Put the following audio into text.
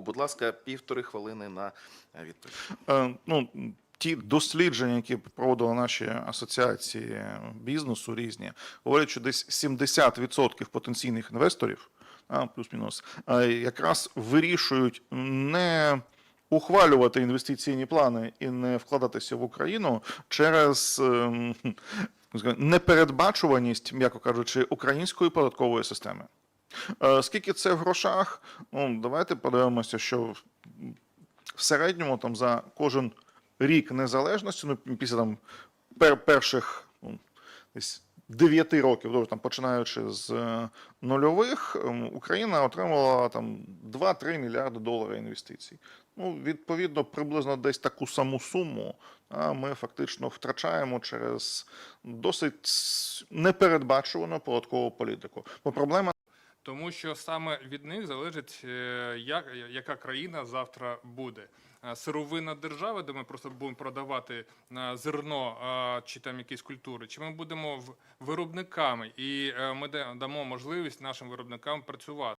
Будь ласка, півтори хвилини на е, відповідь. Е, Ну, ті дослідження, які проводили наші асоціації бізнесу різні, говорять, що десь 70% потенційних інвесторів, а, плюс-мінус, е, якраз вирішують не ухвалювати інвестиційні плани і не вкладатися в Україну через ем, непередбачуваність, м'яко кажучи, української податкової системи. Е, Скільки це в грошах? Ну, давайте подивимося, що в середньому там за кожен рік незалежності, ну після там пер, перших ну, десь 9 років, добре, там починаючи з е, нульових, ем, Україна отримала там 2-3 мільярди доларів інвестицій. Ну, відповідно, приблизно десь таку саму суму а ми фактично втрачаємо через досить непередбачувану податкову політику. Бо проблема Тому що саме від них залежить, е, як, яка країна завтра буде. Сировина держави, де ми просто будемо продавати е, зерно е, чи там якісь культури, чи ми будемо виробниками, і е, ми да- дамо можливість нашим виробникам працювати.